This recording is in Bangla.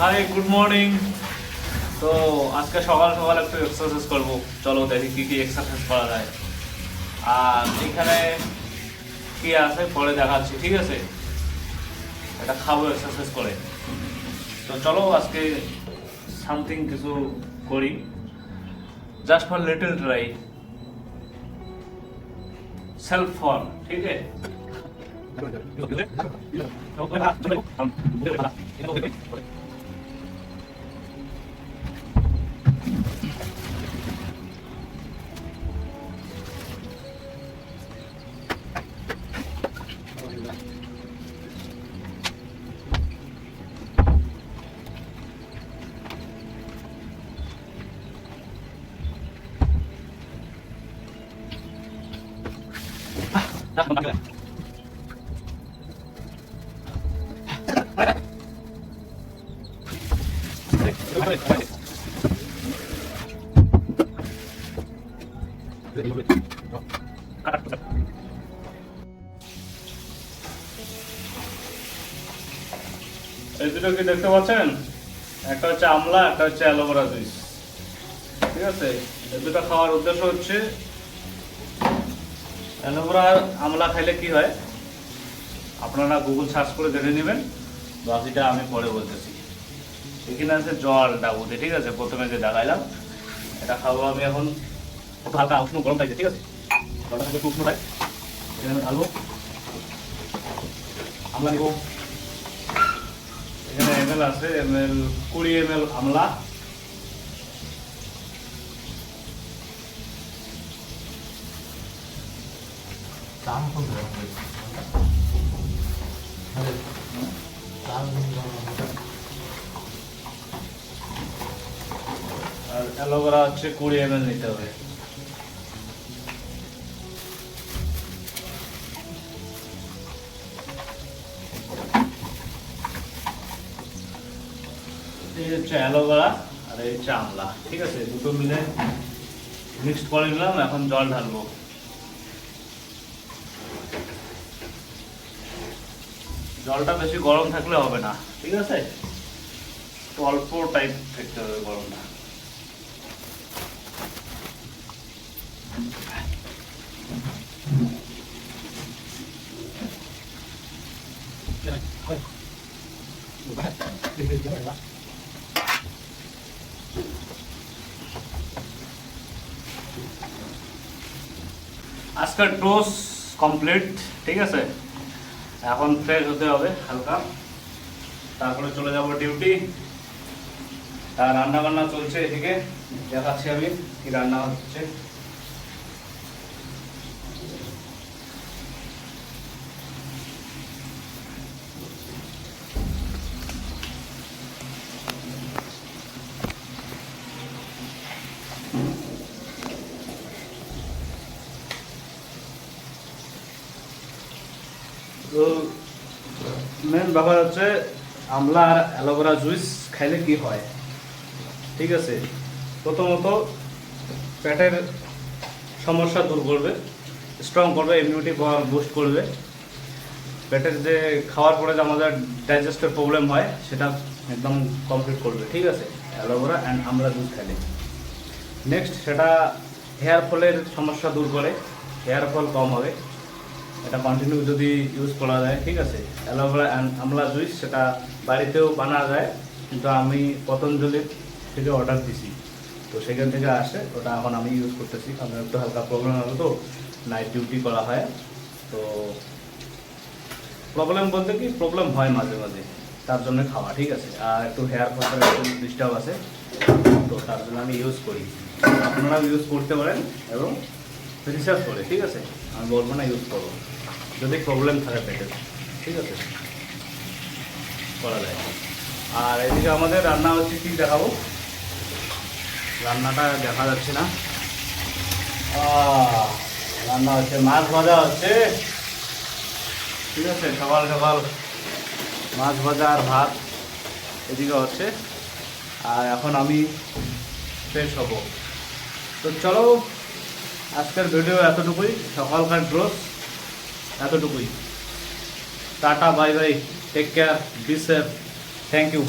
হাই গুড মর্নিং তো আজকে সকাল সকাল একটু এক্সারসাইজ করব। চলো দেখি কি কি এক্সারসাইজ করা যায়। আর এখানে কি আছে? পরে দেখাচ্ছি ঠিক আছে? এটা খাব এক্সারসাইজ করে। তো চলো আজকে সামথিং কিছু করি। Just for little try self for ঠিক আছে? এই দুটো কি দেখতে পাচ্ছেন? একটা হচ্ছে আমলা, একটা হচ্ছে অ্যালোভেরা জুস। ঠিক আছে? এই দুটো খাওয়ার উদ্দেশ্য হচ্ছে অ্যালোভেরা আমলা খাইলে কি হয়? আপনারা গুগল সার্চ করে দেখে নেবেন। বাকিটা আমি পরে বলতেছি। এখানে আছে জল ডাবুতে, ঠিক আছে? প্রথমে যে দেখাইলাম এটা খাব আমি এখন। হালকা উষ্ণ, গরম থাকছে ঠিক আছে? জলটা একটু উষ্ণ থাকে এখানে আমি ঢালবো। আমলা নিবো এখানে এমএল আছে এমএল কুড়ি এমএল আমলা। কত দাম আর এই হচ্ছে অ্যালোভেরা আর এই হচ্ছে আমলা ঠিক আছে? দুটো মিলে মিক্সড করে নিলাম, এখন জল ঢালবো। জলটা বেশি গরম থাকলে হবে না, ঠিক আছে? একটু অল্প টাইপ থাকতে হবে গরমটা। আজকের টোস কমপ্লিট ঠিক আছে? এখন ফ্রেশ হতে হবে হালকা। তারপরে চলে যাব ডিউটি আর রান্না বান্না চলছে এদিকে। দেখাচ্ছি আমি কি রান্না হচ্ছে। তো মেন ব্যাপার হচ্ছে আমলা আর অ্যালোভেরা জুস খাইলে কি হয়? ঠিক আছে? প্রথমত পেটের সমস্যা দূর করবে স্ট্রং করবে ইমিউনিটি বুস্ট করবে। পেটের যে খাওয়ার পরে যে আমাদের ডাইজেস্টের প্রবলেম হয়, সেটা একদম কমপ্লিট করবে। ঠিক আছে? Aloe vera and amla juice খাইলে। নেক্সট সেটা হেয়ার ফলের সমস্যা দূর করে। হেয়ার ফল কম হবে। এটা কন্টিনিউ যদি ইউজ করা যায়, ঠিক আছে? অ্যালোভেরা অ্যান্ড আমলা জুইস সেটা বাড়িতেও বানা যায়, কিন্তু আমি পতঞ্জলির থেকে অর্ডার দিছি। তো সেখান থেকে আসে, ওটা এখন আমি ইউজ করতেছি। আমার একটু হালকা প্রবলেম হবে তো নাইট ডিউটি করা হয়। তো প্রবলেম বলতে কি প্রবলেম হয় মাঝে মাঝে, তার জন্য খাওয়া, ঠিক আছে? আর একটু হেয়ার ফলের একটু ডিস্টার্ব আছে, তো তার জন্য আমি ইউজ করি। আপনারাও ইউজ করতে পারেন এবং রিসার্চ করে, ঠিক আছে? আমি বলব না ইউজ করব। যদি প্রবলেম থাকে পেটের ঠিক আছে? করা যায়। আর এদিকে আমাদের রান্না হচ্ছে কি দেখাবো? রান্নাটা দেখা যাচ্ছে না। রান্না হচ্ছে, মাছ ভাজা হচ্ছে। ঠিক আছে, সকাল সকাল মাছ ভাজা আর ভাত এদিকে হচ্ছে। আর এখন আমি ফ্রেশ হব। তো চলো, আজকের ভিডিও এতটুকুই। সকালকার ড্রোস এতটুকুই। Tata bye bye. Take care be safe thank you